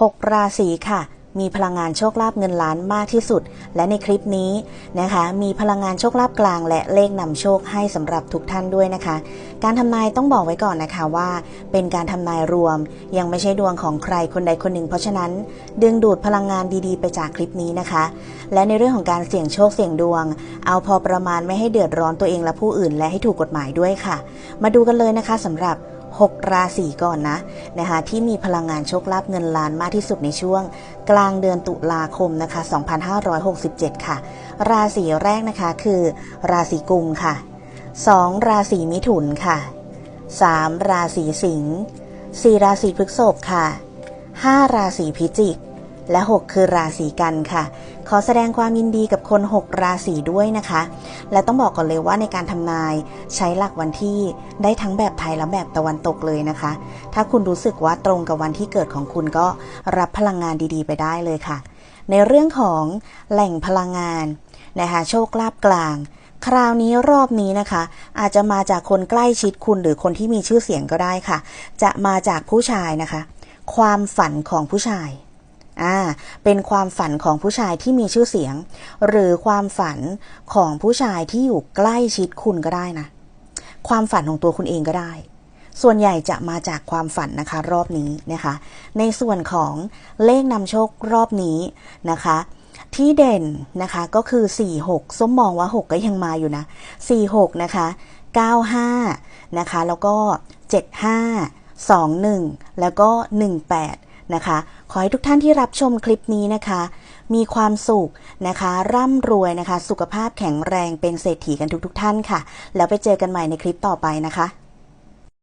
6 ราศีค่ะ มีพลังงานโชคลาภเงินล้านมากที่สุด และในคลิปนี้นะคะ มีพลังงานโชคลาภกลาง และเลขนำโชคให้สำหรับทุกท่านด้วยนะคะ การทำนายต้องบอกไว้ก่อนนะคะว่า เป็นการทำนายรวม ยังไม่ใช่ดวงของใครคนใดคนหนึ่ง เพราะฉะนั้น ดึงดูดพลังงานดีๆ ไปจากคลิปนี้นะคะ และในเรื่องของการเสี่ยงโชคเสี่ยงดวง เอาพอประมาณไม่ให้เดือดร้อนตัวเองและผู้อื่น และให้ถูกกฎหมายด้วยค่ะ มาดูกันเลยนะคะสำหรับ 6 ราศีก่อนนะนะคะที่มีพลังงานโชคลาภเงินล้านมากที่สุดในช่วง กลางเดือนตุลาคมนะคะ 2567 ค่ะ ราศีแรกนะคะคือ ราศีกุมค่ะ 2 ราศีมิถุนค่ะ 3 ราศีสิงห์4ราศีพฤษภค่ะ 5 ราศีพิจิก และ 6 คือราศีกันค่ะ ขอแสดงความยินดีกับคน 6 ราศีด้วยนะคะ และต้องบอกก่อนเลยว่าในการทำนายใช้หลักวันที่ได้ทั้งแบบไทยและแบบตะวันตกเลยนะคะ ถ้าคุณรู้สึกว่าตรงกับวันที่เกิดของคุณก็รับพลังงานดีๆ ไปได้เลยค่ะ ในเรื่องของแหล่งพลังงานนะคะโชคลาภกลางคราวนี้รอบนี้นะคะ อาจจะมาจากคนใกล้ชิดคุณหรือคนที่มีชื่อเสียงก็ได้ค่ะ จะมาจากผู้ชายนะคะ ความฝันของผู้ชาย เป็นความฝันของผู้ชายที่มีชื่อเสียง หรือความฝันของผู้ชายที่อยู่ใกล้ชิดคุณก็ได้นะ ความฝันของตัวคุณเองก็ได้ ส่วนใหญ่จะมาจากความฝันนะคะ รอบนี้นะคะ ในส่วนของเลขนำโชครอบนี้นะคะที่เด่นนะคะก็คือ 46 ส้มมองว่า 6 ก็ยังมาอยู่นะ 46 นะคะ 95 นะคะ แล้วก็ 75 21 แล้วก็ 18 นะคะ ขอให้ทุกท่านที่รับชมคลิปนี้นะคะ มีความสุขนะคะ ร่ำรวยนะคะ สุขภาพแข็งแรงเป็นเศรษฐีกันทุกๆทท่านค่ะ แล้วไปเจอกันใหม่ในคลิปต่อไปนะคะ